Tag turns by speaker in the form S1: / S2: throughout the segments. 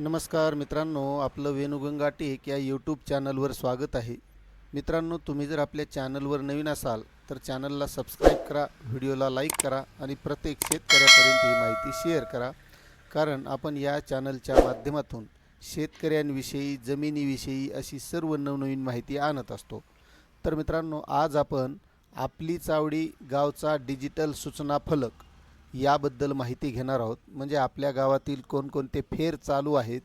S1: नमस्कार मित्रांनो आपलं वेणुगंगा टेक या यूट्यूब चॅनलवर स्वागत आहे. मित्रांनो तुम्ही जर आपल्या चॅनलवर नवीन असाल तर चॅनलला सबस्क्राईब करा व्हिडिओला लाईक करा आणि प्रत्येक शेतकऱ्यापर्यंत ही माहिती शेअर करा. कारण आपण या चॅनलच्या माध्यमातून शेतकऱ्यांविषयी जमिनीविषयी अशी सर्व नवनवीन माहिती आणत असतो. तर मित्रांनो आज आपण आपली चावडी गावचा डिजिटल सूचना फलक याबद्दल माहिती घेणार आहोत. म्हणजे आपल्या गावातील कोणकोणते फेर चालू आहेत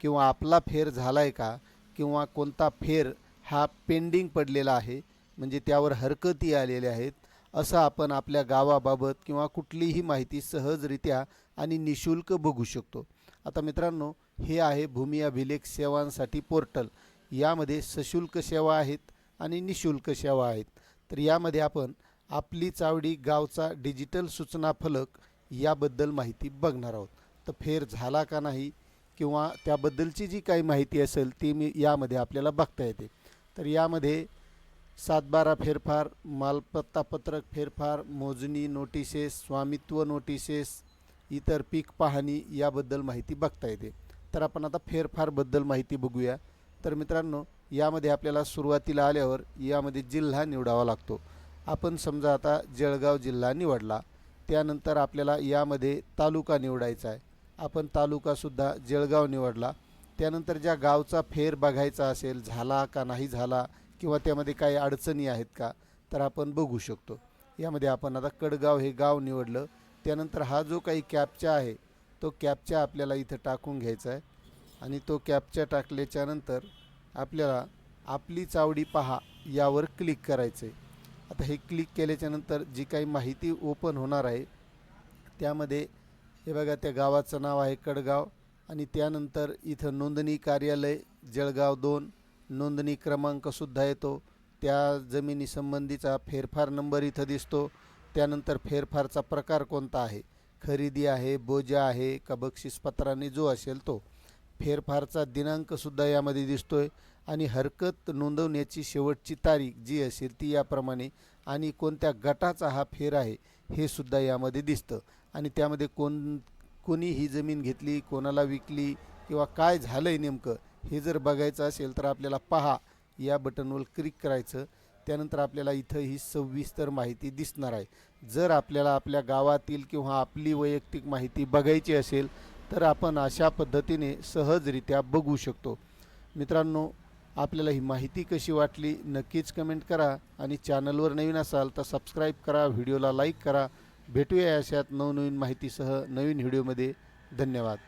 S1: किंवा आपला फेर झाला आहे का किंवा कोणता फेर हा पेंडिंग पडलेला आहे म्हणजे त्यावर हरकती आलेल्या आहेत असं आपण आपल्या गावाबाबत किंवा कुठलीही माहिती सहजरित्या आणि निशुल्क बघू शकतो. आता मित्रांनो हे आहे भूमी अभिलेख सेवांसाठी पोर्टल. यामध्ये सशुल्क सेवा आहेत आणि निशुल्क सेवा आहेत. तर यामध्ये आपण आपली चावडी गावचा डिजिटल सूचना फलक याबद्दल माहिती बघणार आहोत. तर फेर झाला का नाही किंवा त्याबद्दलची जी काही माहिती असेल ती मी यामध्ये आपल्याला बघता येते. तर यामध्ये सातबारा फेरफार मालपत्ता पत्रक फेरफार मोजणी नोटिसेस स्वामित्व नोटिसेस इतर पीक पाहणी याबद्दल माहिती बघता येते. तर आपण आता फेरफारबद्दल माहिती बघूया. तर मित्रांनो यामध्ये आपल्याला सुरुवातीला आल्यावर यामध्ये जिल्हा निवडावा लागतो. आपण समजा आता जळगाव जिल्हा निवडला त्यानंतर आपल्याला यामध्ये तालुका निवडायचा आहे. आपण तालुकासुद्धा जळगाव निवडला त्यानंतर ज्या गावचा फेर बघायचा असेल झाला का नाही झाला किंवा त्यामध्ये काही अडचणी आहेत का तर आपण बघू शकतो. यामध्ये आपण आता कडगाव हे गाव निवडलं त्यानंतर हा जो काही कॅपचा आहे तो कॅपचा आपल्याला इथं टाकून घ्यायचा आहे. आणि तो कॅपचा टाकल्याच्यानंतर आपल्याला आपली चावडी पहा यावर क्लिक करायचं आहे आता हे क्लिक केल्याच्यानंतर जी काही माहिती ओपन होणार आहे त्यामध्ये हे बघा त्या गावाचं नाव आहे कडगाव आणि त्यानंतर इथं नोंदणी कार्यालय जळगाव दोन नोंदणी क्रमांकसुद्धा येतो. त्या जमिनीसंबंधीचा फेरफार नंबर इथं दिसतो. त्यानंतर फेरफारचा प्रकार कोणता आहे? खरेदी आहे बोजा आहे का बक्षीसपत्राने जो असेल तो. फेरफारचा दिनांकसुद्धा यामध्ये दिसतो आहे आणि हरकत नोंदवण्याची शेवटची तारीख जी असेल ती याप्रमाणे आणि कोणत्या गटाचा हा फेर आहे हे सुद्धा यामध्ये दिसतं. आणि त्यामध्ये कोण कोणी ही जमीन घेतली कोणाला विकली किंवा काय झालं आहे नेमकं हे जर बघायचं असेल तर आपल्याला पहा. या बटनवर क्लिक करायचं. त्यानंतर आपल्याला इथं ही सविस्तर माहिती दिसणार आहे. जर आपल्याला आपल्या गावातील किंवा आपली वैयक्तिक माहिती बघायची असेल तर आपण अशा पद्धतीने सहजरित्या बघू शकतो. मित्रांनो आपल्याला ही माहिती कशी वाटली नक्कीच कमेंट करा आणि चॅनलवर नवीन असाल तर सबस्क्राईब करा व्हिडिओला लाईक करा. भेटूया अशात नवनवीन माहितीसह नवीन व्हिडिओमध्ये धन्यवाद.